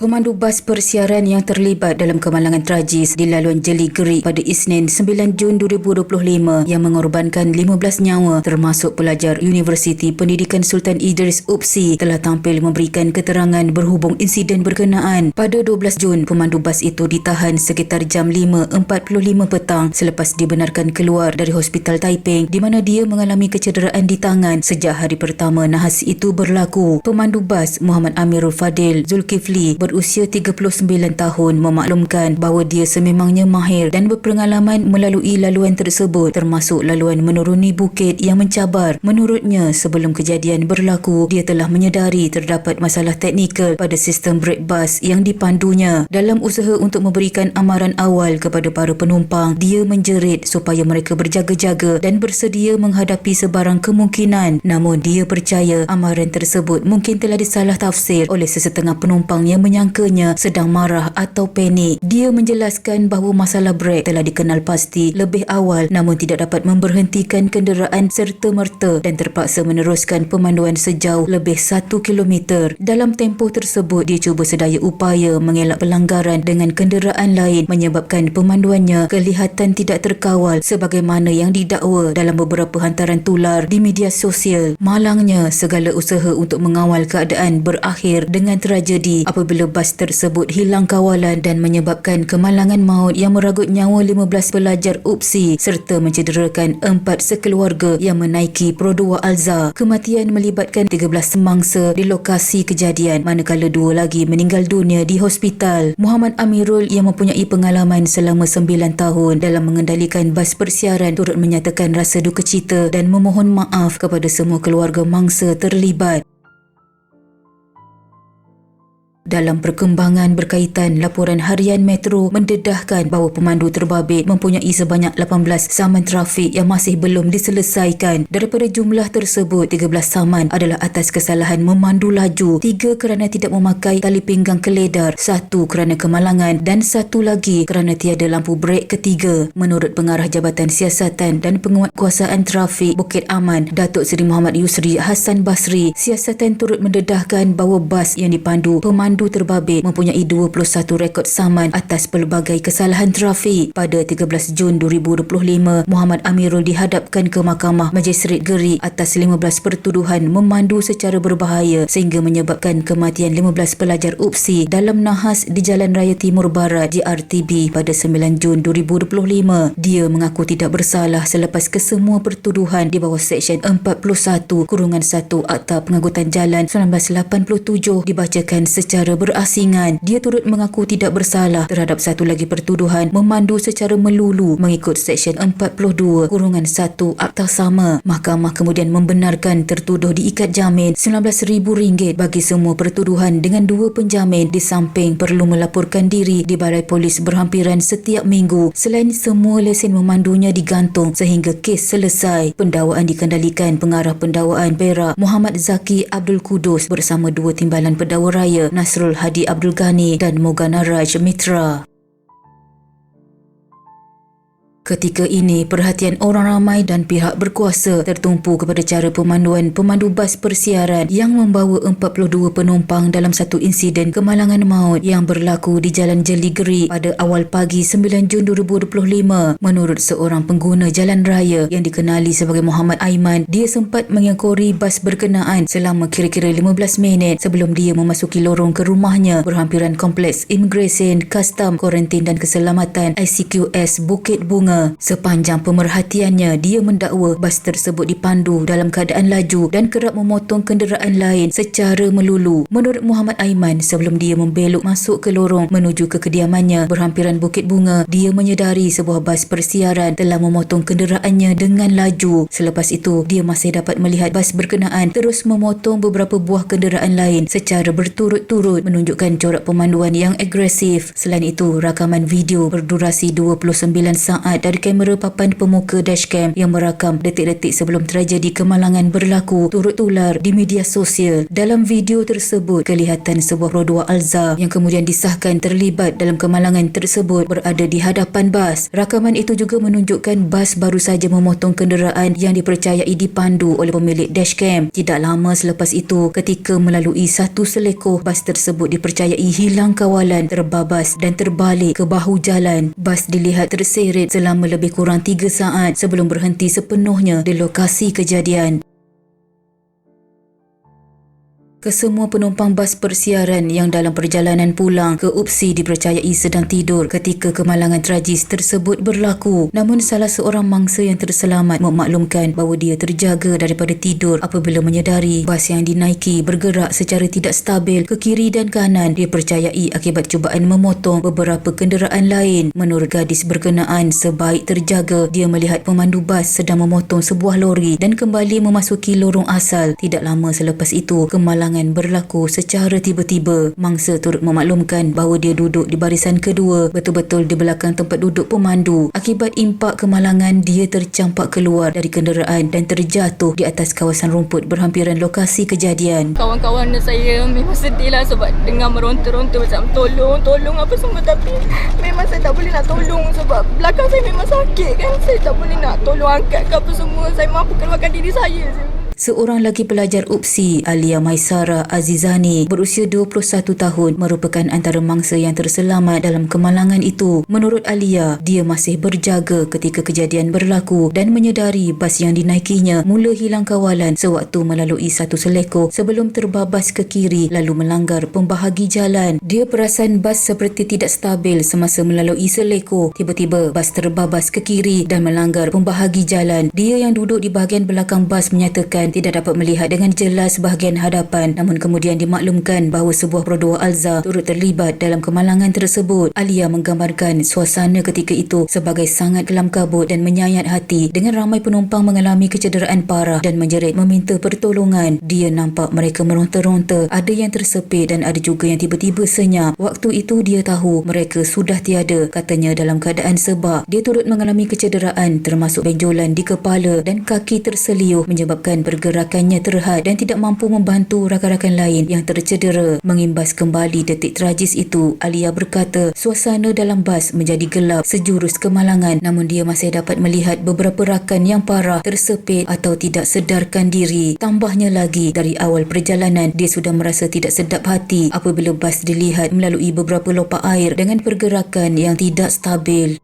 Pemandu bas persiaran yang terlibat dalam kemalangan tragis di laluan Jeli Gerik pada Isnin 9 Jun 2025 yang mengorbankan 15 nyawa termasuk pelajar Universiti Pendidikan Sultan Idris UPSI telah tampil memberikan keterangan berhubung insiden berkenaan. Pada 12 Jun, pemandu bas itu ditahan sekitar jam 5.45 petang selepas dibenarkan keluar dari Hospital Taiping di mana dia mengalami kecederaan di tangan sejak hari pertama nahas itu berlaku. Pemandu bas Muhammad Amirul Fadil Zulkifli berusia 39 tahun memaklumkan bahawa dia sememangnya mahir dan berpengalaman melalui laluan tersebut termasuk laluan menuruni bukit yang mencabar. Menurutnya, sebelum kejadian berlaku, dia telah menyedari terdapat masalah teknikal pada sistem brake bus yang dipandunya. Dalam usaha untuk memberikan amaran awal kepada para penumpang, dia menjerit supaya mereka berjaga-jaga dan bersedia menghadapi sebarang kemungkinan. Namun dia percaya amaran tersebut mungkin telah disalah tafsir oleh sesetengah penumpang yang menyangka menyangkanya sedang marah atau panik. Dia menjelaskan bahawa masalah brek telah dikenal pasti lebih awal namun tidak dapat memberhentikan kenderaan serta-merta dan terpaksa meneruskan pemanduan sejauh lebih 1 kilometer. Dalam tempoh tersebut, dia cuba sedaya upaya mengelak pelanggaran dengan kenderaan lain menyebabkan pemanduannya kelihatan tidak terkawal sebagaimana yang didakwa dalam beberapa hantaran tular di media sosial. Malangnya, segala usaha untuk mengawal keadaan berakhir dengan tragedi apabila bas tersebut hilang kawalan dan menyebabkan kemalangan maut yang meragut nyawa 15 pelajar UPSI serta mencederakan empat sekeluarga yang menaiki Pro2 Alza. Kematian melibatkan 13 semangsa di lokasi kejadian manakala dua lagi meninggal dunia di hospital. Muhammad Amirul yang mempunyai pengalaman selama 9 tahun dalam mengendalikan bas persiaran turut menyatakan rasa duka cita dan memohon maaf kepada semua keluarga mangsa terlibat. Dalam perkembangan berkaitan laporan harian Metro mendedahkan bahawa pemandu terbabit mempunyai sebanyak 18 saman trafik yang masih belum diselesaikan. Daripada jumlah tersebut, 13 saman adalah atas kesalahan memandu laju, 3 kerana tidak memakai tali pinggang keledar, 1 kerana kemalangan dan satu lagi kerana tiada lampu brek ketiga. Menurut Pengarah Jabatan Siasatan dan Penguatkuasaan Trafik Bukit Aman, Datuk Seri Muhammad Yusri Hassan Basri, siasatan turut mendedahkan bahawa bas yang dipandu pemandu pemandu terbabit mempunyai 21 rekod saman atas pelbagai kesalahan trafik. Pada 13 Jun 2025, Muhammad Amirul dihadapkan ke Mahkamah Majistret Geri atas 15 pertuduhan memandu secara berbahaya sehingga menyebabkan kematian 15 pelajar UPSI dalam nahas di Jalan Raya Timur Barat JRTB pada 9 Jun 2025. Dia mengaku tidak bersalah selepas kesemua pertuduhan di bawah Seksyen 41 Kurungan 1 Akta Pengagutan Jalan 1987 dibacakan secara secara berasingan. Dia turut mengaku tidak bersalah terhadap satu lagi pertuduhan memandu secara melulu mengikut Seksyen 42 kurungan 1 Akta Sama. Mahkamah kemudian membenarkan tertuduh diikat jamin RM19,000 bagi semua pertuduhan dengan dua penjamin di samping perlu melaporkan diri di Balai Polis berhampiran setiap minggu. Selain semua lesen memandunya digantung sehingga kes selesai. Pendawaan dikendalikan pengarah pendawaan Perak Muhammad Zaki Abdul Kudus bersama dua timbalan pendakwa raya Nasr Nasrul Hadi Abdul Ghani dan Mogana Raj Mitra. Ketika ini, perhatian orang ramai dan pihak berkuasa tertumpu kepada cara pemanduan pemandu bas persiaran yang membawa 42 penumpang dalam satu insiden kemalangan maut yang berlaku di Jalan Jeligeri pada awal pagi 9 Jun 2025. Menurut seorang pengguna jalan raya yang dikenali sebagai Muhammad Aiman, dia sempat mengekori bas berkenaan selama kira-kira 15 minit sebelum dia memasuki lorong ke rumahnya berhampiran Kompleks Immigration, Custom, Kuarantin dan Keselamatan ICQS Bukit Bunga Sepanjang pemerhatiannya, dia mendakwa bas tersebut dipandu dalam keadaan laju dan kerap memotong kenderaan lain secara melulu. Menurut Muhammad Aiman, sebelum dia membelok masuk ke lorong menuju ke kediamannya berhampiran Bukit Bunga, dia menyedari sebuah bas persiaran telah memotong kenderaannya dengan laju. Selepas itu, dia masih dapat melihat bas berkenaan terus memotong beberapa buah kenderaan lain secara berturut-turut menunjukkan corak pemanduan yang agresif. Selain itu, rakaman video berdurasi 29 saat dari kamera papan pemuka dashcam yang merakam detik-detik sebelum tragedi kemalangan berlaku turut tular di media sosial. Dalam video tersebut, kelihatan sebuah roda Alza yang kemudian disahkan terlibat dalam kemalangan tersebut berada di hadapan bas. Rakaman itu juga menunjukkan bas baru saja memotong kenderaan yang dipercayai dipandu oleh pemilik dashcam. Tidak lama selepas itu, ketika melalui satu selekoh, bas tersebut dipercayai hilang kawalan, terbabas dan terbalik ke bahu jalan. Bas dilihat terseret selama lebih kurang 3 saat sebelum berhenti sepenuhnya di lokasi kejadian. Kesemua penumpang bas persiaran yang dalam perjalanan pulang ke UPSI dipercayai sedang tidur ketika kemalangan tragis tersebut berlaku. Namun salah seorang mangsa yang terselamat memaklumkan bahawa dia terjaga daripada tidur apabila menyedari bas yang dinaiki bergerak secara tidak stabil ke kiri dan kanan. Dia percayai akibat cubaan memotong beberapa kenderaan lain. Menurut gadis berkenaan, sebaik terjaga, dia melihat pemandu bas sedang memotong sebuah lori dan kembali memasuki lorong asal. Tidak lama selepas itu, kemalangan kemalangan berlaku secara tiba-tiba. Mangsa turut memaklumkan bahawa dia duduk di barisan kedua, betul-betul di belakang tempat duduk pemandu. Akibat impak kemalangan, dia tercampak keluar dari kenderaan dan terjatuh di atas kawasan rumput berhampiran lokasi kejadian. Kawan-kawan saya memang sedih lah sebab dengar meronta-ronta macam tolong, tolong apa semua tapi memang saya tak boleh nak tolong sebab belakang saya memang sakit kan. Saya tak boleh nak tolong angkat ke apa semua. Saya mampu keluarkan diri saya je. Seorang lagi pelajar UPSI, Alia Maisara Azizani, berusia 21 tahun, merupakan antara mangsa yang terselamat dalam kemalangan itu. Menurut Alia, dia masih berjaga ketika kejadian berlaku dan menyedari bas yang dinaikinya mula hilang kawalan sewaktu melalui satu selekoh sebelum terbabas ke kiri lalu melanggar pembahagi jalan. Dia perasan bas seperti tidak stabil semasa melalui selekoh. Tiba-tiba bas terbabas ke kiri dan melanggar pembahagi jalan. Dia yang duduk di bahagian belakang bas menyatakan tidak dapat melihat dengan jelas bahagian hadapan namun kemudian dimaklumkan bahawa sebuah produa Alza turut terlibat dalam kemalangan tersebut. Alia menggambarkan suasana ketika itu sebagai sangat kelam kabut dan menyayat hati dengan ramai penumpang mengalami kecederaan parah dan menjerit meminta pertolongan. Dia nampak mereka meronta-ronta, ada yang tersepit dan ada juga yang tiba-tiba senyap. Waktu itu dia tahu mereka sudah tiada, katanya dalam keadaan sebab dia turut mengalami kecederaan termasuk benjolan di kepala dan kaki terseliuh menyebabkan pergerakan pergerakannya terhad dan tidak mampu membantu rakan-rakan lain yang tercedera. Mengimbas kembali detik tragis itu, Alia berkata suasana dalam bas menjadi gelap sejurus kemalangan namun dia masih dapat melihat beberapa rakan yang parah tersepit atau tidak sedarkan diri. Tambahnya lagi, dari awal perjalanan dia sudah merasa tidak sedap hati apabila bas dilihat melalui beberapa lopak air dengan pergerakan yang tidak stabil.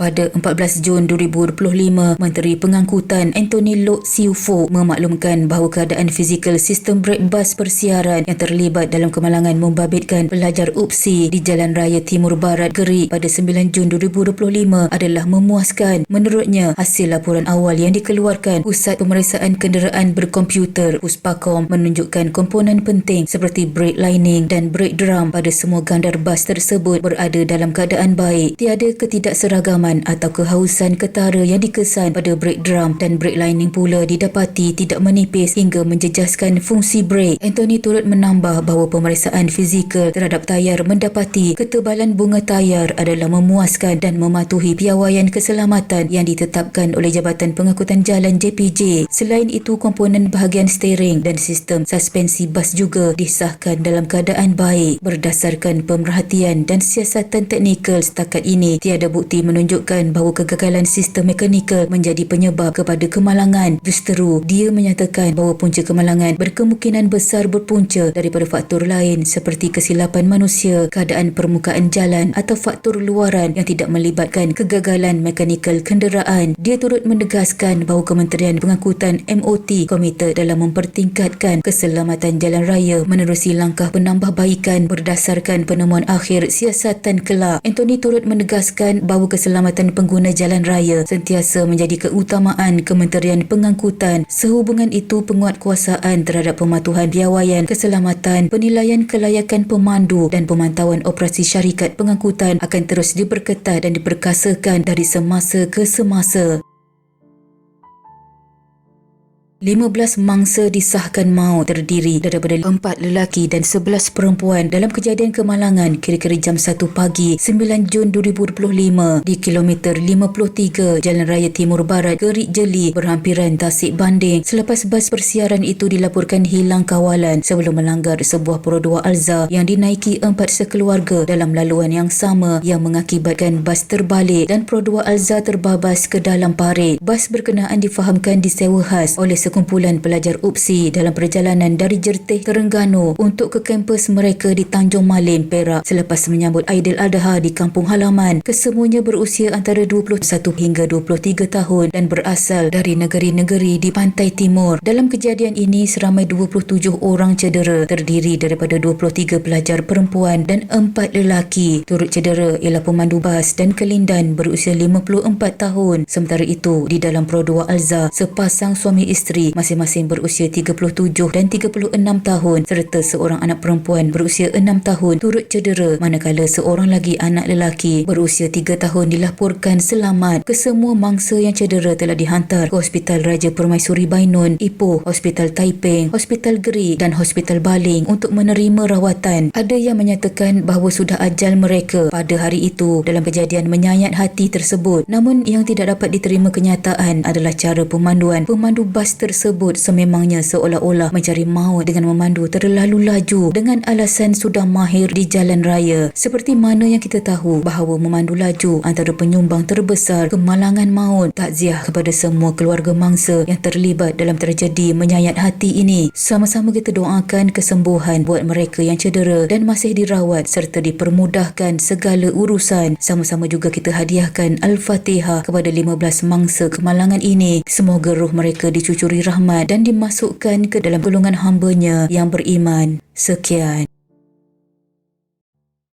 Pada 14 Jun 2025, Menteri Pengangkutan Anthony Lok Siu Fo memaklumkan bahawa keadaan fizikal sistem brek bas persiaran yang terlibat dalam kemalangan membabitkan pelajar UPSI di Jalan Raya Timur Barat Gerik pada 9 Jun 2025 adalah memuaskan. Menurutnya, hasil laporan awal yang dikeluarkan Pusat Pemeriksaan Kenderaan Berkomputer Puspakom menunjukkan komponen penting seperti brake lining dan brake drum pada semua gandar bas tersebut berada dalam keadaan baik. Tiada ketidakseragaman kelaparan atau kehausan ketara yang dikesan pada brake drum dan brake lining pula didapati tidak menipis hingga menjejaskan fungsi brake. Anthony turut menambah bahawa pemeriksaan fizikal terhadap tayar mendapati ketebalan bunga tayar adalah memuaskan dan mematuhi piawaian keselamatan yang ditetapkan oleh Jabatan Pengangkutan Jalan JPJ. Selain itu, komponen bahagian steering dan sistem suspensi bas juga disahkan dalam keadaan baik. Berdasarkan pemerhatian dan siasatan teknikal setakat ini, tiada bukti menunjuk menunjukkan bahawa kegagalan sistem mekanikal menjadi penyebab kepada kemalangan. Justeru, dia menyatakan bahawa punca kemalangan berkemungkinan besar berpunca daripada faktor lain seperti kesilapan manusia, keadaan permukaan jalan atau faktor luaran yang tidak melibatkan kegagalan mekanikal kenderaan. Dia turut menegaskan bahawa Kementerian Pengangkutan MOT komited dalam mempertingkatkan keselamatan jalan raya menerusi langkah penambahbaikan berdasarkan penemuan akhir siasatan kelak. Anthony turut menegaskan bahawa keselamatan keselamatan pengguna jalan raya sentiasa menjadi keutamaan Kementerian Pengangkutan. Sehubungan itu, penguatkuasaan terhadap pematuhan piawaian keselamatan, penilaian kelayakan pemandu dan pemantauan operasi syarikat pengangkutan akan terus diperketat dan diperkasakan dari semasa ke semasa. 15 mangsa disahkan maut terdiri daripada 4 lelaki dan 11 perempuan dalam kejadian kemalangan kira-kira jam 1 pagi 9 Jun 2025 di kilometer 53 Jalan Raya Timur Barat Gerik Jeli berhampiran Tasik Banding selepas bas persiaran itu dilaporkan hilang kawalan sebelum melanggar sebuah perodua Alza yang dinaiki empat sekeluarga dalam laluan yang sama yang mengakibatkan bas terbalik dan perodua Alza terbabas ke dalam parit. Bas berkenaan difahamkan disewa khas oleh sekumpulan pelajar UPSI dalam perjalanan dari Jertih Terengganu untuk ke kampus mereka di Tanjung Malim, Perak selepas menyambut Aidiladha di kampung halaman. Kesemuanya berusia antara 21 hingga 23 tahun dan berasal dari negeri-negeri di pantai timur. Dalam kejadian ini seramai 27 orang cedera terdiri daripada 23 pelajar perempuan dan 4 lelaki. Turut cedera ialah pemandu bas dan kelindan berusia 54 tahun. Sementara itu di dalam Produa Alza sepasang suami isteri masing-masing berusia 37 dan 36 tahun serta seorang anak perempuan berusia 6 tahun turut cedera manakala seorang lagi anak lelaki berusia 3 tahun dilaporkan selamat. Kesemua mangsa yang cedera telah dihantar ke Hospital Raja Permaisuri Bainun, Ipoh, Hospital Taiping, Hospital Geri dan Hospital Baling untuk menerima rawatan. Ada yang menyatakan bahawa sudah ajal mereka pada hari itu dalam kejadian menyayat hati tersebut. Namun yang tidak dapat diterima kenyataan adalah cara pemanduan. Pemandu bas tersebut sememangnya seolah-olah mencari maut dengan memandu terlalu laju dengan alasan sudah mahir di jalan raya. Seperti mana yang kita tahu bahawa memandu laju antara penyumbang terbesar kemalangan maut. Takziah kepada semua keluarga mangsa yang terlibat dalam tragedi menyayat hati ini. Sama-sama kita doakan kesembuhan buat mereka yang cedera dan masih dirawat serta dipermudahkan segala urusan. Sama-sama juga kita hadiahkan Al-Fatihah kepada 15 mangsa kemalangan ini. Semoga roh mereka dicucuri rahmat dan dimasukkan ke dalam golongan hambanya yang beriman. Sekian.